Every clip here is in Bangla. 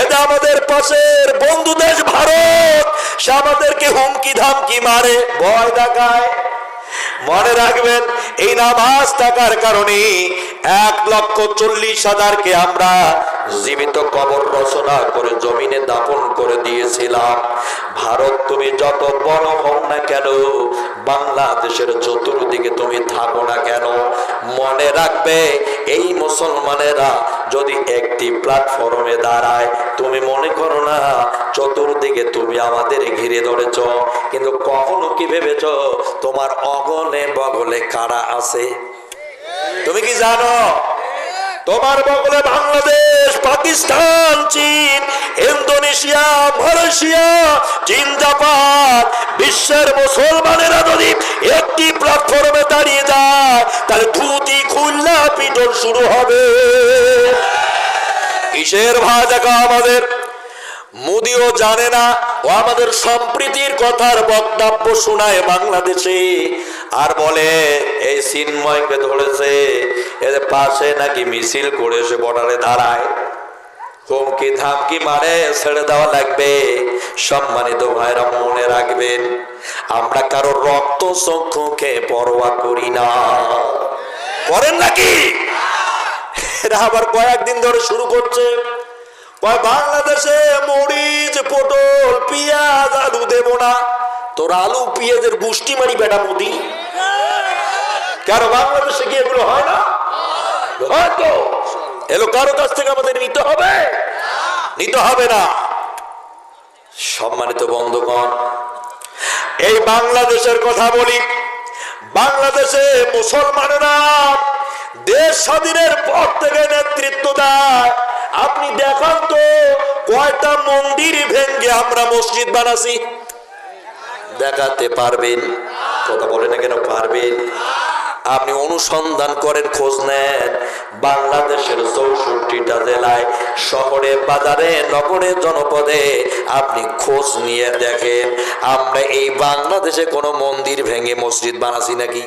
এতে আমাদের পাশের বন্ধু দেশ ভারত। সে আমাদেরকে হুমকি ধামকি মারে। ভয় দেখায়। মনে রাখবেন, এই নামাজ থাকার কারণে এক লক্ষ চল্লিশ হাজারকে আমরা জীবিত কবর রচনা করে জমিনে দাপন করে দিয়েছিলাম। ভারত, তুমি যত বড় হও না কেন, বাংলাদেশের চতুর্দিকে তুমি থাকো না কেন? মনে রাখবে, এই মুসলমানেরা যদি একটি প্ল্যাটফর্মে দাঁড়ায়, তুমি মনে করো না, চতুর্দিকে তুমি আমাদের ঘিরে ধরেছ। কিন্তু কখনো কি ভেবেছ, তোমার অগলে বগলে কারা আছে? তুমি কি জানো? তোমার বগলে বাংলাদেশ, পাকিস্তান, চীন, ইন্দোনেশিয়া, মালয়েশিয়া, চীন, জাপান, বিশ্বের মুসলমানেরা যদি একটি প্ল্যাটফর্মে দাঁড়িয়ে যায়, তাহলে ধুতি খুলনা পিটন শুরু হবে। কিসের ভাজা আমাদের? মোদিও জানে না, ও আমাদের সম্প্রীতির কথার বক্তব্য শোনায় বাংলাদেশে। আর বলে, এই চিন্ময়কে ধরেছে এদের পাশে নাকি মিছিল করে সে বর্ডারে দাঁড়ায়। হুমকি ধামকি মারে, ছেড়ে দেওয়া লাগবে। সম্মানিত ভাইরা মনে রাখবেন, আমরা কারও রক্ত চক্ষুকে পরোয়া করি না। করেন নাকি? এরা আবার কয়েকদিন ধরে শুরু করছে। বাংলাদেশে মরিচ, পটল, পেঁয়াজ, আলু দেব না। তোর আলু, পেঁয়াজের গুষ্টি মারি বেটা মোদি। কেন বাংলাদেশে কি এগুলো হয় না? হয়তো এলো কারও কাছ থেকে আমাদের নিতে হবে? নিতে হবে না। সম্মানিত বন্ধুগণ, এই বাংলাদেশের কথা বলি। বাংলাদেশে মুসলমানেরা দেশ স্বাধীনের পর থেকে নেতৃত্ব দেয়। আপনি দেখান তো, কয়টা মন্দির ভেঙ্গে আমরা মসজিদ বানাছি? দেখাতে পারবেন। কথা বলে না কেন পারবেন? আপনি অনুসন্ধান করেন, খোঁজ নেন। বাংলাদেশের চৌষট্টিটা জেলায়, শহরে, বাজারে, নগরে, জনপদে আপনি খোঁজ নিয়ে দেখেন, আমরা এই বাংলাদেশে কোনো মন্দির ভেঙে মসজিদ বানাছি নাকি?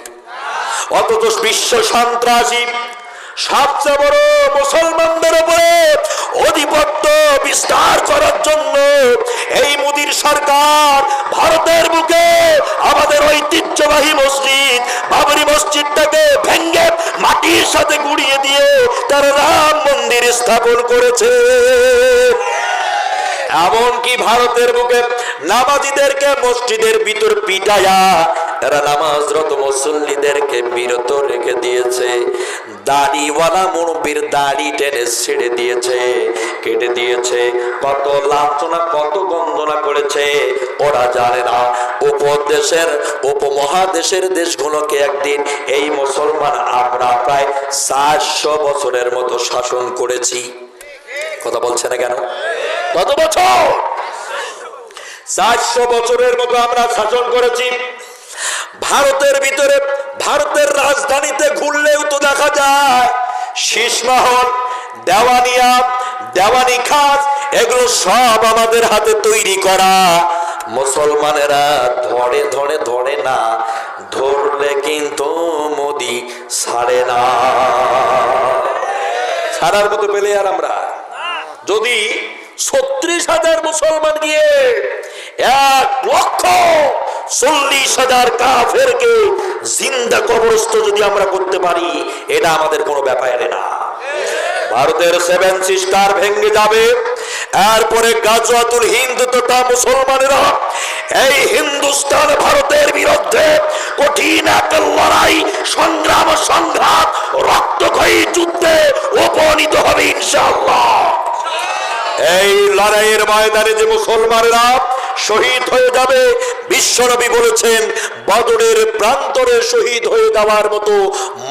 অথচ বিশ্ব সন্ত্রাসী সবচেয়ে বড় মুসলমানদের উপরে অধিপত্য বিস্তার করার জন্য এই মোদির সরকার ভারতের বুকে আমাদের ঐতিহ্যবাহী মসজিদ, বাবরি মসজিদটাকে ভেঙ্গে মাটির সাথে গুড়িয়ে দিয়ে তার রাম মন্দির স্থাপন করেছে। এমনকি ভারতের বুকে নামাজিদেরকে মসজিদের ভিতর পিটায়া এরা নামাজরত মুসল্লিদেরকে বিরত রেখে দিয়েছে। দাড়িওয়ালা মুরব্বীর দাড়ি টেনে ছেড়ে দিয়েছে, কেটে দিয়েছে। কত লাঞ্ছনা, কত গঞ্জনা করেছে। ওরা জানে না, উপদেশের, উপমহাদেশের দেশগুলোকে একদিন এই মুসলমান আমরা প্রায় চারশো বছরের মতো শাসন করেছি। কথা বলছে না কেন? কত বছর? চারশো বছরের মতো আমরা শাসন করেছি। ভারতের ভিতরে, ভারতের রাজধানীতে ঘুরলেও তো দেখা যায় শীষমহল দেওয়ানিয়া, দেওয়ানি খাস, এগুলো সব আমাদের হাতে তৈরি করা। মুসলমানেরা ধরে ধরে ধরে না, ধরলে কিন্তু মোদি ছাড়ে না। ছাড়ার মতো পেলে আর আমরা। যদি ছত্রিশ হাজার মুসলমান গিয়ে এক লক্ষ চল্লিশ হাজার কাফেরকে জিন্দা কবরস্থ যদি আমরা করতে পারি, এটা আমাদের কোনো ব্যাপারে না। ভারতের সেভেন সিস্টার ভেঙে যাবে, এরপরে গাজওয়াতুল হিন্দ তথা মুসলমানেরা এই হিন্দুস্তান ভারতের বিরুদ্ধে কঠিন একটা লড়াই, সংগ্রাম, সংঘাত এই লড়াইয়ের ময়দানে যে মুসলমানেরা শহীদ হয়ে যাবে, বিশ্বনবী বলেছেন, বদরের প্রান্তরে শহীদ হয়ে যাওয়ার মতো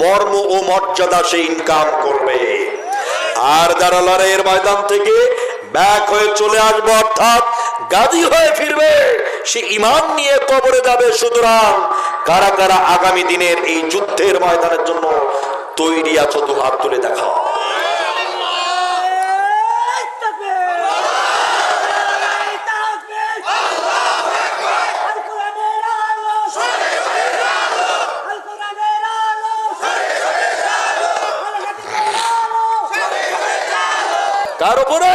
মর্ম ও মর্যাদা সে ইনকাম করবে। আর যারা লড়াইয়ের ময়দান থেকে ব্যাক হয়ে চলে আসবে, অর্থাৎ গাজী হয়ে ফিরবে, সে ইমান নিয়ে কবরে যাবে। সুতরাং কারা কারা আগামী দিনের এই যুদ্ধের ময়দানের জন্য তৈরি আছো, দু হাত তুলে দেখাও। কার উপরে।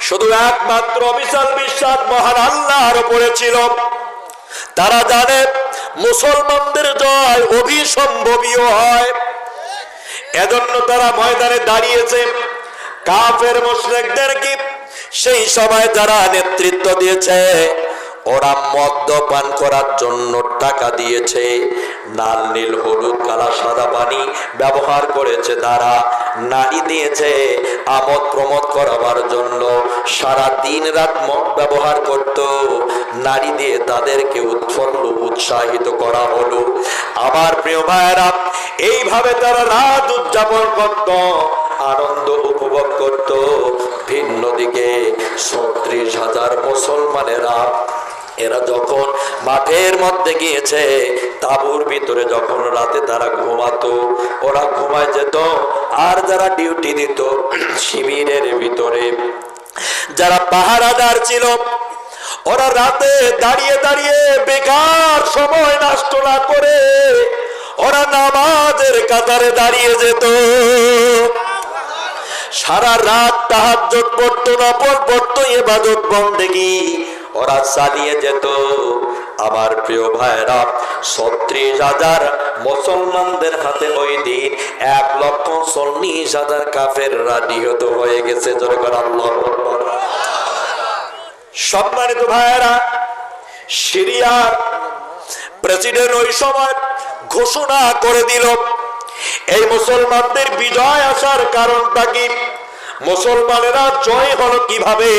শুধু একমাত্র বিশাল বিশ্বাস মহান আল্লাহর উপরে ছিল। তারা জানে মুসলমানদের জয় অভিসম্ভবীয় হয়। এজন্য তারা ময়দানে দাঁড়িয়েছে। কাফের মুশরিকদের কি? সেই সময় যারা নেতৃত্ব দিয়েছে, ওরা মদ্যপান করার জন্য টাকা দিয়েছে। লাল, নীল, হলুদ, কালা, সাদা পানি ব্যবহার করেছে তারা। নারী দিয়েছে আমোদ প্রমোদ করাবার জন্য। সারা দিন রাত মদ ব্যবহার করত। নারী দিয়ে তাদেরকে উৎফুল্ল, উৎসাহিত করা হলো। আমার প্রিয় ভাইয়েরা, এইভাবে তারা রাত উদযাপন করত, আনন্দ উপভোগ করত। ভিন্ন দিকে ছত্রিশ হাজার মুসলমানেরা এরা যখন মাঠের মধ্যে গিয়েছে, তাবুর ভিতরে যখন রাতে তারা ঘুমাতো, ওরা ঘুমায় যেত, আর যারা ডিউটি দিত, শিবিরের ভিতরে। যারা পাহারাদার ছিল, ওরা রাতে দাঁড়িয়ে দাঁড়িয়ে বেকার সময় নষ্ট না করে, ওরা নামাজের কাতারে দাঁড়িয়ে যেত। সারা রাত তাহাজ্জুদ পড়তো, নফল পড়তো, ইবাদত বন্দেগি। ওরা চালিয়ে যেত। আমার প্রিয় ভাইরা ছত্রিশ হাজার মুসলমানদের হাতে ওই দিন এক লক্ষ চল্লিশ হাজার কাফের নিহত হয়ে গেছে। জোরে সম্মানিত ভাইয়েরা, সিরিয়ার প্রেসিডেন্ট ওই সময় ঘোষণা করে দিল, এই মুসলমানদের বিজয় আসার কারণটা কি? মুসলমানেরা জয় হলো কীভাবে?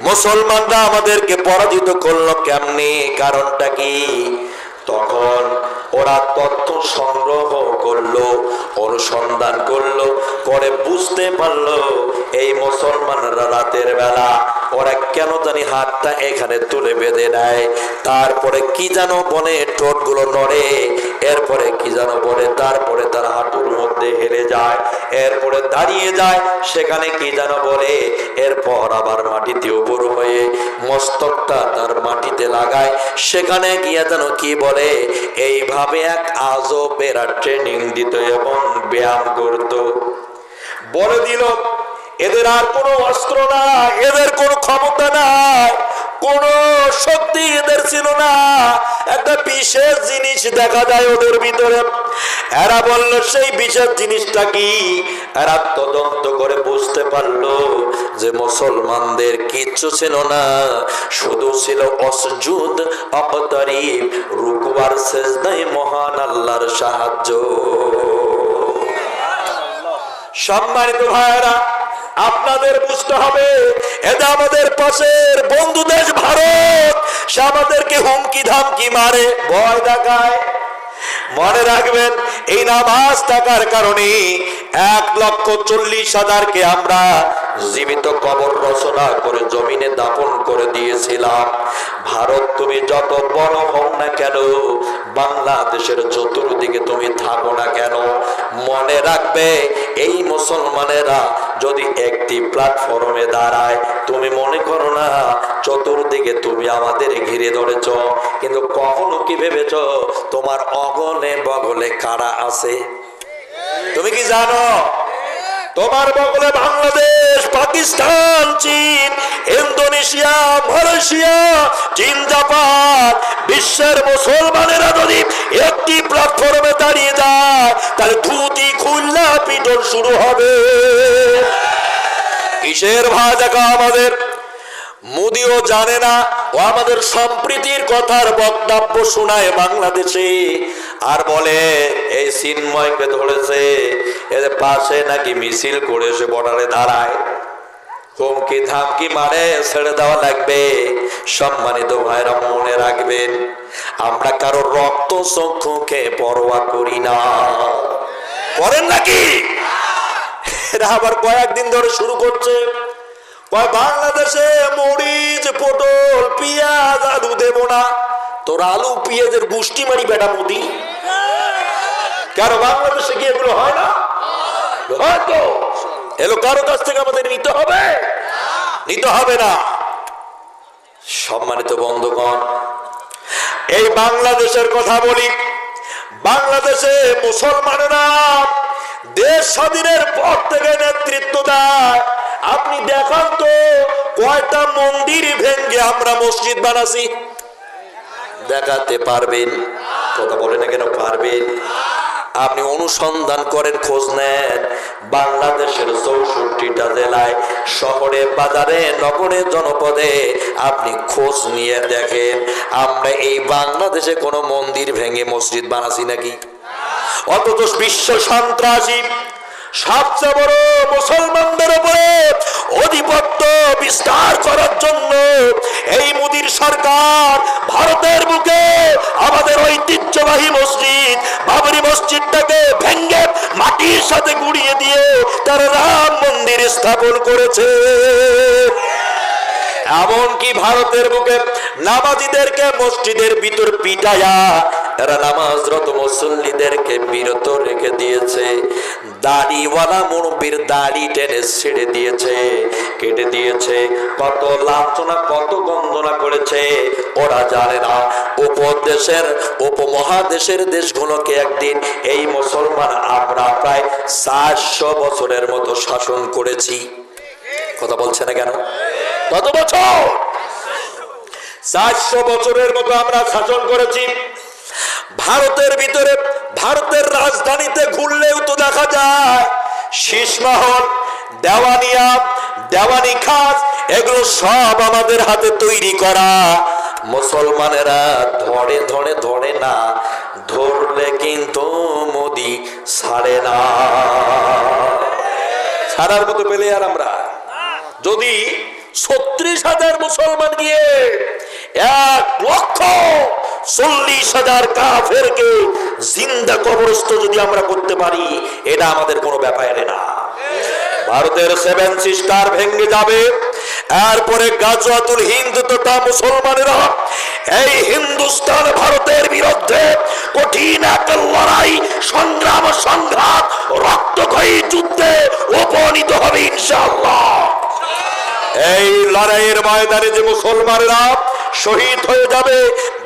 মুসলমানরা আমাদেরকে পরাজিত করল কেমনি? কারণটা কি? তখন ওরা তথ্য সংগ্রহ করল অনুসন্ধান করল করে বুঝতে পারল এই মুসলমানরা রাতের বেলা ওরা কেন জানি হাতটা এখানে তুলে বেঁধে নেয়। তারপরে কি যেন বনে ঠোঁটগুলো নড়ে, এরপরে কি যেন বলে তারপরে তার হাঁটুর মধ্যে হেরে যায়, এরপরে দাঁড়িয়ে যায়, সেখানে কি যেন বলে, এরপর আবার মাটিতে উপর হয়ে মস্তকটা তার মাটিতে লাগায়, সেখানে গিয়ে যেন কি বলে, এইভাবে এক আজবের ট্রেনিং দিত এবং ব্যায়াম করতো। বলে দিল এদের আর কোনো অস্ত্র নাই, এদের কোনো ক্ষমতা নাই, কোন শক্তি এদের ছিল না। একটা বিশেষ জিনিস দেখা যায় ওদের ভিতরে। এরা বলল, সেই বিশেষ জিনিসটা কি? এরা তদন্ত করে বুঝতে পারল যে মুসলমানদের কিচ্ছু ছিল না, শুধু ছিল অসজুদ অপতারিফ রুকুবার সেজদাই মহান আল্লাহর সাহায্য। সম্মানিত ভাইয়েরা আপনাদের বুঝতে হবে এটা আমাদের পাশের বন্ধু দেশ ভারত, সে আমাদেরকে হুমকি ধামকি মারে। ভয় দেখায়। মনে রাখবেন, এই নামাজ থাকার কারণে এক লক্ষ চল্লিশ হাজারকে আমরা জীবিত কবর রচনা করে জমিনে দাপন করে দিয়েছিলাম। ভারত, তুমি যত বড় হও না কেন? বাংলাদেশের চতুর্দিকে তুমি থাকো না কেন? মনে রাখবে, এই মুসলমানেরা যদি একটি প্ল্যাটফর্মে দাঁড়ায়, তুমি মনে করো না, চতুর্দিকে তুমি আমাদের ঘিরে ধরেছ। কিন্তু কখনো কি ভেবেছ, তোমার অগলে বগলে কারা আছে? তুমি কি জানো? তোমার বগলে বাংলাদেশ, পাকিস্তান, চীন, ইন্দোনেশিয়া, মালয়েশিয়া, চীন, জাপান বিশ্বের মুসলমানেরা যদি একটি প্ল্যাটফর্মে দাঁড়িয়ে যায়, তাহলে ধুতি খুললা পিটন শুরু হবে। কিসের ভাজাকা আমাদের? মোদিও জানে না, ও আমাদের সম্প্রীতির কথার বক্তব্য শোনায় বাংলাদেশে। আর বলে, এই চিন্ময়কে ধরেছে এদের পাশে নাকি মিছিল করে সে বর্ডারে দাঁড়ায়। হুমকি ধামকি মারে, ছেড়ে দেওয়া লাগবে। সম্মানিত ভাইরা মনে রাখবেন, আমরা কারও রক্ত চক্ষুকে পরোয়া করি না। করেন নাকি? এরা আবার কয়েকদিন ধরে শুরু করছে। বাংলাদেশে মরিচ, পটল, পেঁয়াজ, আলু দেব না। তোর আলু, পেঁয়াজের গুষ্টি মারি বেটা মোদি। কেন, বাংলাদেশে কি এগুলো হয় না? হয়তো এলো কারও কাছ থেকে আমাদের নিতে হবে? নিতে হবে না। সম্মানিত বন্ধুগণ, এই বাংলাদেশের কথা বলি। বাংলাদেশে মুসলমানেরা দেশ স্বাধীনের পর থেকে নেতৃত্ব দেয়। আপনি দেখান তো, কয়টা মন্দির ভেঙ্গে আমরা মসজিদ বানাছি? দেখাতে পারবেন? কথা বলে না কেন পারবেন? আপনি অনুসন্ধান করেন, খোঁজ নেন। বাংলাদেশের চৌষট্টিটা জেলায়, শহরে, বাজারে, নগরে, জনপদে আপনি খোঁজ নিয়ে দেখেন। আমরা এই বাংলাদেশে কোনো মন্দির ভেঙে মসজিদ বানাছি নাকি? অথচ বিশ্ব সন্ত্রাসী, সবচেয়ে বড় মুসলমানদের উপরে অধিপত্য বিস্তার করার জন্য এই মোদির সরকার ভারতের বুকে আমাদের ঐতিহ্যবাহী মসজিদ, বাবরি মসজিদটাকে ভেঙ্গে মাটির সাথে গুড়িয়ে দিয়ে তার রাম মন্দির স্থাপন করেছে। এমনকি ভারতের বুকে নামাজিদেরকে মসজিদের ভিতর পিটায়া এরা নামাজরত মুসল্লিদেরকে বিরত রেখে দিয়েছে। দাড়িওয়ালা মুরব্বীর দাড়ি টেনে ছেড়ে দিয়েছে, কেটে দিয়েছে। কত লাঞ্ছনা, কত গন্ধনা করেছে। ওরা জানে না, উপদেশের, উপমহাদেশের দেশগুলোকে একদিন এই মুসলমান আমরা প্রায় চারশো বছরের মতো শাসন করেছি। কথা বলছে না কেন? কত বছর? চারশো বছরের মতো আমরা শাসন করেছি। ভারতের ভিতরে, ভারতের রাজধানীতে ঘুরলেও তো দেখা যায় শীষমহল দেওয়ানিয়া, দেওয়ানি খাস, এগুলো সব আমাদের হাতে তৈরি করা। মুসলমানেরা ধরে ধরে ধরে না, ধরলে কিন্তু মোদি ছাড়ে না। ছাড়ার মতো পেলে আর আমরা। যদি ছত্রিশ হাজার মুসলমান গিয়ে এক লক্ষ চল্লিশ হাজার কাফেরকে জিন্দা কবরস্থ যদি আমরা করতে পারি, এটা আমাদের কোনো ব্যাপার না। ভারতের সেভেন সিস্টার ভেঙে যাবে। এরপরে গাজওয়াতুল হিন্দ তথা মুসলমানেরা এই হিন্দুস্তান ভারতের বিরুদ্ধে কঠিন এক লড়াই, সংগ্রাম, সংঘাত, রক্তক্ষয়ী যুদ্ধে উপনীত হবে ইনশাআল্লাহ। এই লড়াইয়ের ময়দানে যে মুসলমানেরা শহীদ হয়ে যাবে।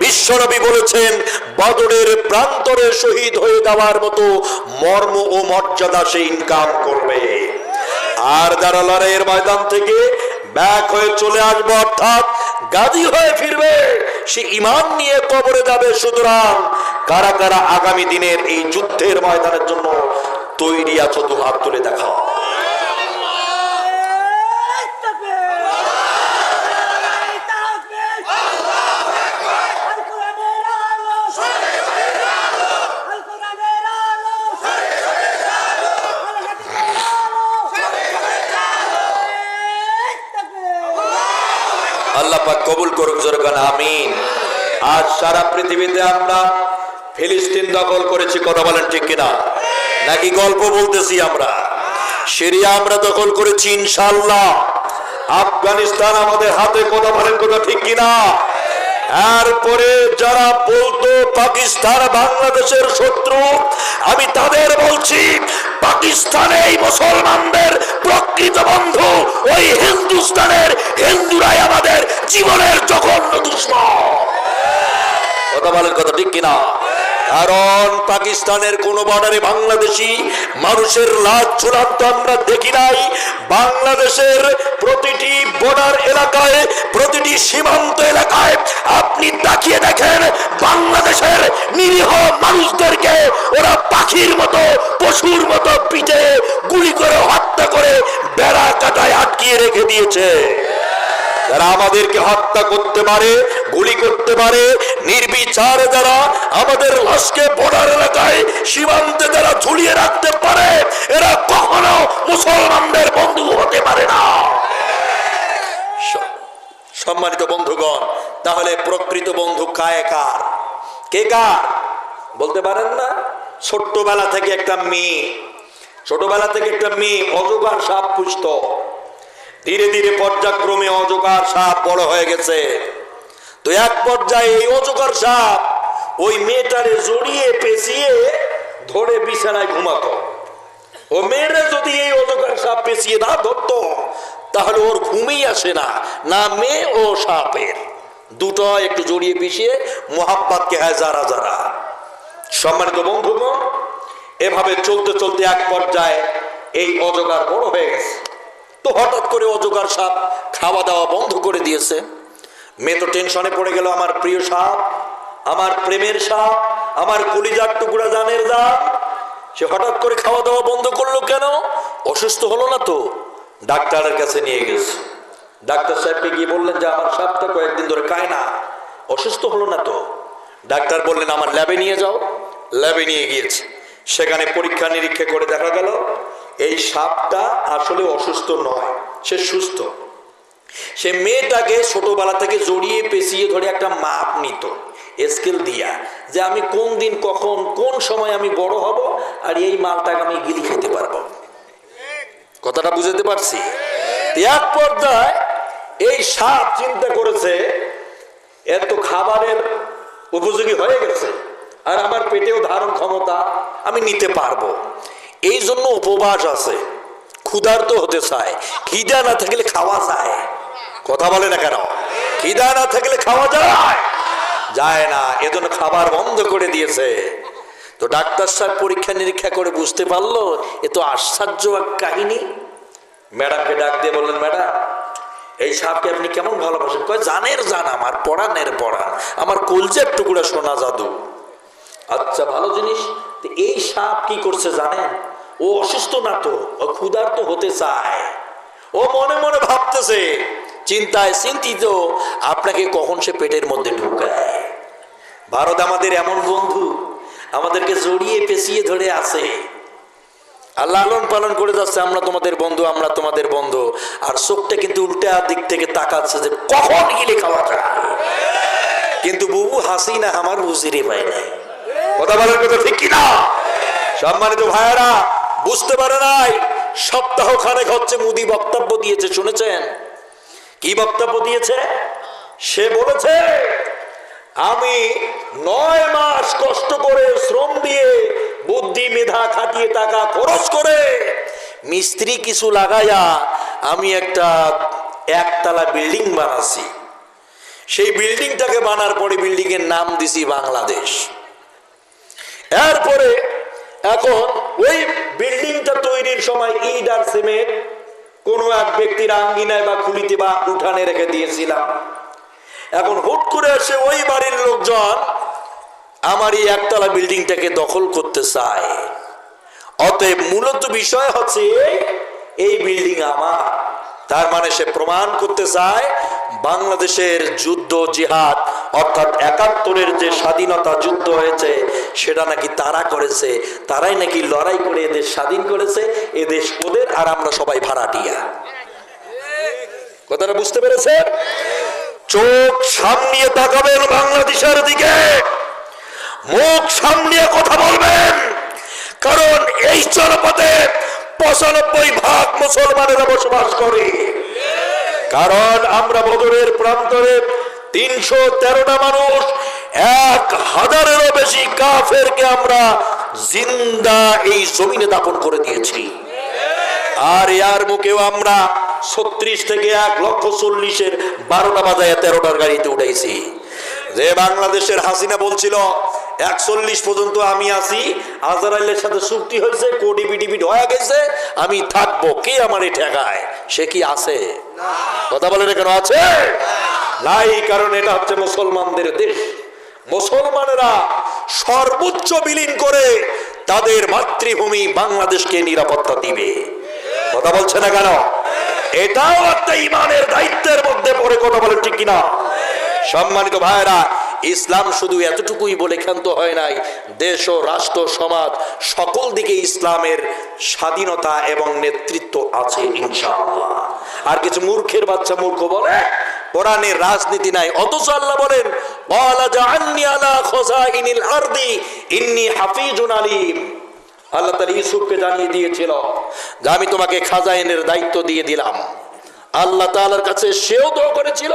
বিশ্বনবী বলেছেন, বদরের প্রান্তরে শহীদ হয়ে যাওয়ার মতো মর্ম ও মর্যাদা সে ইনকাম করবে। আর যারা লড়াইয়ের ময়দান থেকে ব্যাক হয়ে চলে আসবে, অর্থাৎ গাজী হয়ে ফিরবে, সে ইমান নিয়ে কবরে যাবে। সুতরাং কারা কারা আগামী দিনের এই যুদ্ধের ময়দানের জন্য তৈরি আছো, দু হাত তুলে দেখাও আল্লাহ পাক কবুল করুক জোরকান, আমিন। আজ সারা পৃথিবীতে আমরা ফিলিস্তিন দখল করেছি, কথা বলেন ঠিক কিনা? নাকি গল্প বলতেছি আমরা? সিরিয়া আমরা দখল করেছি ইনশাল্লাহ আফগানিস্তান আমাদের হাতে, কথা বলেন কথা ঠিক কিনা? এরপরে যারা বলতো পাকিস্তান বাংলাদেশের শত্রু, আমি তাদের বলছি পাকিস্তানে এই মুসলমানদের প্রকৃত বন্ধু, ওই হিন্দুস্তানের হিন্দুরাই আমাদের জীবনের জঘন্য দুশ্মন। কথা বলেন কথা ঠিক কিনা? কারণ পাকিস্তানের কোন বর্ডারে বাংলাদেশি মানুষের লাশ ঝুলান্ত আমরা দেখি নাই। বাংলাদেশের প্রতিটি বর্ডার এলাকায়, প্রতিটি সীমান্ত এলাকায় আপনি তাকিয়ে দেখেন, বাংলাদেশের নিরীহ মানুষদেরকে ওরা পাখির মতো, পশুর মতো পিঠে গুলি করে হত্যা করে বেড়া কাটায় আটকিয়ে রেখে দিয়েছে। যারা আমাদেরকে হত্যা করতে পারে, গুলি করতে পারে, নির্বিচারে যারা আমাদের লাশকে বর্ডার এলাকায় সীমান্তে যারা ঝুলিয়ে রাখতে পারে, এরা কখনো মুসলমানদের বন্ধু হতে পারে না। সম্মানিত বন্ধুগণ, তাহলে প্রকৃত বন্ধু কায় কার? কে কার? বলতে পারেন না? ছোট্টবেলা থেকে একটা মেয়ে। ছোটবেলা থেকে একটা মেয়ে অজগার সাপ পুষত। ধীরে ধীরে পর্যায়ক্রমে অজগার সাপ বড় হয়ে গেছে। তো এক পর্যায়ে এই অজগার সাপ ওই মেয়েটারে জড়িয়ে পেঁচিয়ে ধরে বিছানায় ঘুমাতো। ও মেয়েরা যদি এই অজগার সাপ পেঁচিয়ে না ধরতো, তাহলে ওর ঘুমেই আসে না। না মেয়ে ও সাপের। দুটো একটু জড়িয়ে পিছিয়ে মোহাব্বাতকে হাজারা যারা। সম্মানিত বন্ধুগণ, এভাবে চলতে চলতে এক পর্যায়ে এই অজগার বড় হয়ে গেছে। তো হঠাৎ করে অজগার সাপ খাওয়া দাওয়া বন্ধ করে দিয়েছে। মেয়ে তো টেনশনে পড়ে গেল, আমার প্রিয় সাপ, আমার প্রেমের সাপ, আমার কলিজার টুকরা জানের দাম। সে হঠাৎ করে খাওয়া দাওয়া বন্ধ করল কেন? অসুস্থ হলো না তো? ডাক্তারের কাছে নিয়ে গেছে। ডাক্তার সাহেবকে গিয়ে বললেন যে, আমার সাপটা কয়েকদিন ধরে খায় না, অসুস্থ হলো না তো? ডাক্তার বললেন, আমার ল্যাবে নিয়ে যাও। ল্যাবে নিয়ে গিয়েছে। সেখানে পরীক্ষা নিরীক্ষা করে দেখা গেল এই সাপটা আসলে অসুস্থ নয়, সে সুস্থ। সে মেয়েটাকে ছোটবেলা থেকে জড়িয়ে পেঁচিয়ে ধরে একটা মাপ নিত, স্কেল দিয়া, যে আমি কোন দিন কখন, কোন সময় আমি বড় হব আর এই মালটাকে আমি গিলি খেতে পারব। কথাটা বুঝতে পারছি? এক পর্যায়ে এই সাপ চিন্তা করেছে, এত খাবারের উপযোগী হয়ে গেছে আর আমার পেটেও ধারণ ক্ষমতা আমি নিতে পারব। এই জন্য উপবাস আছে। ক্ষুধার্ত হতে চায়। খিদা না থাকলে খাওয়া যায়। কথা বলে না কেন? খিদা না থাকলে খাওয়া যায়। যায় না। এজন্য খাবার বন্ধ করে দিয়েছে। তো ডাক্তার সাহেব পরীক্ষা নিরীক্ষা করে বুঝতে পারল, এ তো আশ্চর্য এক কাহিনী। ম্যাডামকে ডাক দিয়ে বললেন, ম্যাডাম, এই সাপকে আপনি কেমন ভালোবাসেন? কয়, জানের জান আমার পড়ানের পড়ান আমার কলজের টুকুরা সোনা জাদু। আচ্ছা ভালো জিনিস। এই সাপ কি করছে জানেন? ও অসুস্থ না তো, ও ক্ষুধার্ত হতে চায়। ও মনে মনে ভাবতেছে, চিন্তায় চিন্তিত, আপনাকে কখন সে পেটের মধ্যে ঢুকায়? ভারত আমাদের এমন বন্ধু, আমাদেরকে জড়িয়ে পেঁচিয়ে ধরে আছে। আর লালন পালন করে যাচ্ছে, আমরা তোমাদের বন্ধু, আমরা তোমাদের বন্ধু। আর চোখটা কিন্তু উল্টা দিক থেকে তাকাচ্ছে যে কখন গিলে খাওয়া যায়। কিন্তু বুবু হাসি না আমার বুঝিরে পায় নাই। কথা বলার কথা ঠিক কিনা? সম্মানিত ভাইয়েরা বুঝতে পারে নাই। সপ্তাহ খানেক হচ্ছে মুদি বক্তব্য দিয়েছে, শুনেছেন? কি বক্তব্য দিয়েছে? সে বলেছে, আমি নয় মাস কষ্ট করে শ্রম দিয়ে বুদ্ধি, মেধা খাটিয়ে টাকা খরচ করে মিস্ত্রি কিছু লাগাইয়া আমি একটা একতলা বিল্ডিং বানাচ্ছি সেই বিল্ডিংটাকে বানার পরে বিল্ডিং এর নাম দিছি বাংলাদেশ। এরপরে এখন ওই বিল্ডিংটা তৈরির সময় ইট আর সিমেন্ট কোনো এক ব্যক্তির আঙ্গিনায় বা খুলিতে বা উঠানে রেখে দিয়েছিলাম। এখন হুট করে এসে ওই বাড়ির লোকজন আমার এই একতলা বিল্ডিংটাকে দখল করতে চায়। অতএব মূলত বিষয় হচ্ছে এই, বিল্ডিং আমার। তার মানে সে প্রমাণ করতে চায় বাংলাদেশের যুদ্ধ জিহাদ, অর্থাৎ একাত্তরের যে স্বাধীনতা যুদ্ধ হয়েছে, সেটা নাকি তারা করেছে, তারাই নাকি লড়াই করে এদেশ স্বাধীন করেছে, এদেশ ওদের আর আমরা সবাই ভাড়াটিয়া কথাটা বুঝতে পেরেছেন? চোখ সামনিয়ে তাকাবেন বাংলাদেশের দিকে। মুখ সামনে কথা বলবেন। কারণ এই জনপদে পঁচানব্বই ভাগ মুসলমানেরা বসবাস করে। কারণ আমরা বদরের প্রান্তরে তিনশো তেরোটা মানুষ, এক হাজারেরও বেশি কাফেরকে আমরা জিন্দা এই জমিনে দাপন করে দিয়েছি। আর ইয়ার মুখেও আমরা ছত্রিশ থেকে এক লক্ষ চল্লিশের বারোটা বাজায় তেরোটার গাড়িতে উঠাইছি। যে বাংলাদেশের হাসিনা বলছিল, একচল্লিশ পর্যন্ত আমি আছি আজরাইলের সাথে চুক্তি হয়েছে, কোটি পিটিপিট হয়ে গেছে, আমি থাকব। কে আমার এই ঠেকায়? সে কি আছে? কথা বলেন কেন আছে। নাই, কারণ এটা হচ্ছে মুসলমানদের দেশ। মুসলমানেরা সর্বোচ্চ বিলীন করে তাদের মাতৃভূমি বাংলাদেশকে নিরাপত্তা দিবে। কথা বলছে না কেন? এটাও একটা ইমানের দায়িত্বের মধ্যে পড়ে, কথা বলেন ঠিক কিনা? সম্মানিত ভাইরা ইসলাম শুধু এতটুকুই বলে ক্ষান্ত হয় নাই, দেশ ও রাষ্ট্র, সমাজ, সকল দিকে ইসলামের স্বাধীনতা এবং নেতৃত্ব আছে, ইনশাআল্লাহ। আর কিছু মূর্খের বাচ্চা মূর্খ বলে? কোরআনের রাজনীতি নাই। অথচ আল্লাহ বলেন ওয়ালা জাআলনি আলা খাযাইনিল আরদি, ইন্নী হাফিজুন আলিম। আল্লাহ তাআলা ইউসুফকে জানিয়ে দিয়েছিল যে, আমি তোমাকে খাজাইনের দায়িত্ব দিয়ে দিলাম। আল্লাহ তাআলার কাছে সেও দোয়া করেছিল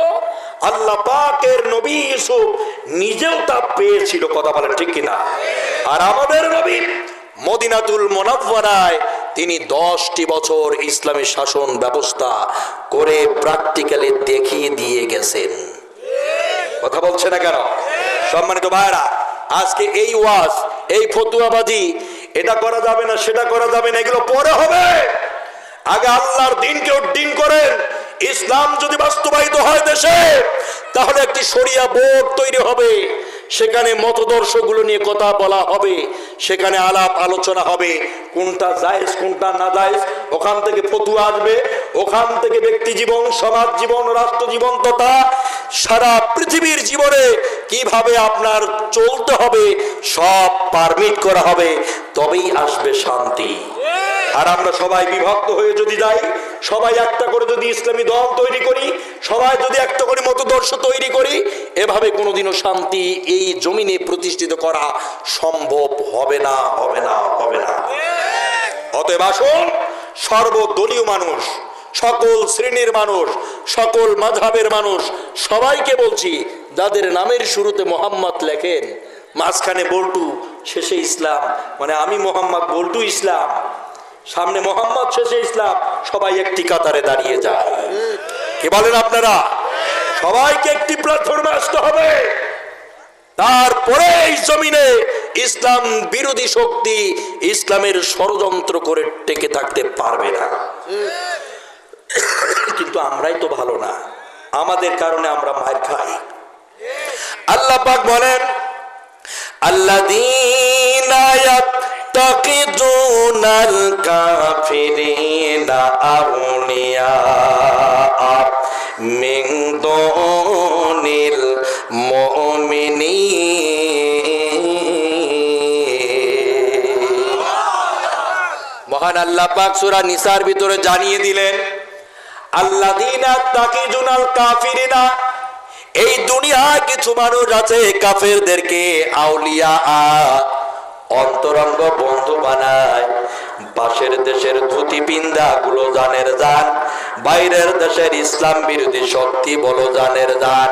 আল্লাহ পাকের নবী ইউসুফ নিজেও তা পেয়েছিল, কথা বলেন ঠিক কিনা? আর আমাদের নবী মদিনাতুল মোনাফারায় তিনি দশটি বছর ইসলামী শাসন ব্যবস্থা করে প্র্যাকটিক্যালি দেখিয়ে দিয়ে গেছেন। কথা বলছে না কেন? সম্মানিত ভাইরা আজকে এই ওয়াজ, এই ফতুয়াবাজি, এটা করা যাবে না, সেটা করা যাবে না, এগুলো পরে হবে। আগে আল্লাহর দিনকে উড্ডিন করেন ইসলাম যদি বাস্তবায়িত হয় দেশে, তাহলে একটি শরিয়া বোর্ড তৈরি হবে। সেখানে মতদর্শগুলো নিয়ে কথা বলা হবে। সেখানে আলাপ আলোচনা হবে। কোনটা জায়েজ, কোনটা না জায়েজ, ওখান থেকে ফতুয়া আসবে। ওখান থেকে ব্যক্তি জীবন, সমাজ জীবন, রাষ্ট্র জীবন তথা সারা পৃথিবীর জীবনে কীভাবে আপনার চলতে হবে, সব পারমিট করা হবে। তবেই আসবে শান্তি। আর আমরা সবাই বিভক্ত হয়ে যদি যাই, সবাই একটা করে যদি ইসলামী দল তৈরি করি, সবাই যদি একটা করে মতদর্শ তৈরি করি, এভাবে কোনোদিনও শান্তি এই জমিনে প্রতিষ্ঠিত করা সম্ভব হবে না হবে না হবে না। অতএব আসুন, সর্বদলীয় মানুষ, সকল শ্রেণির মানুষ, সকল মাঝাবের মানুষ, সবাইকে বলছি, যাদের নামের শুরুতে মোহাম্মদ লেখেন, মাঝখানে বল্টু, শেষে ইসলাম মানে আমি মোহাম্মদ বল্টু ইসলাম সামনে মোহাম্মদ শেষে ইসলাম, সবাই একটি কাতারে দাঁড়িয়ে যায়। কি বলেন আপনারা? সবাইকে একটি প্ল্যাটফর্মে আসতে হবে। তারপরে এই জমিনে ইসলাম বিরোধী শক্তি ইসলামের ষড়যন্ত্র করে টেকে থাকতে পারবে না। কিন্তু আমরাই তো ভালো না। আমাদের কারণে আমরা মায়ের খাই। আল্লাহ পাক বলেন আল্লাহ يتخذون الكافرين أولياء من دون المؤمنين মহান আল্লাহ পাক সূরা নিসার ভিতরে জানিয়ে দিলেন আল্লাযীনা তাকিজুনাল কাফিরিনা এই দুনিয়ায় কিছু মানুষ আছে কাফেরদেরকে আউলিয়া অন্তরঙ্গ বন্ধু বানায়। পাশের দেশের ধুতি পিন্দা গুলো জানের যান বাইরের দেশের ইসলাম বিরোধী শক্তি বলো জানের যান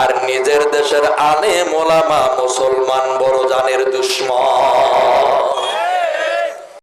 আর নিজের দেশের আলে মোলামা মুসলমান বড় জানের দুশ্মন।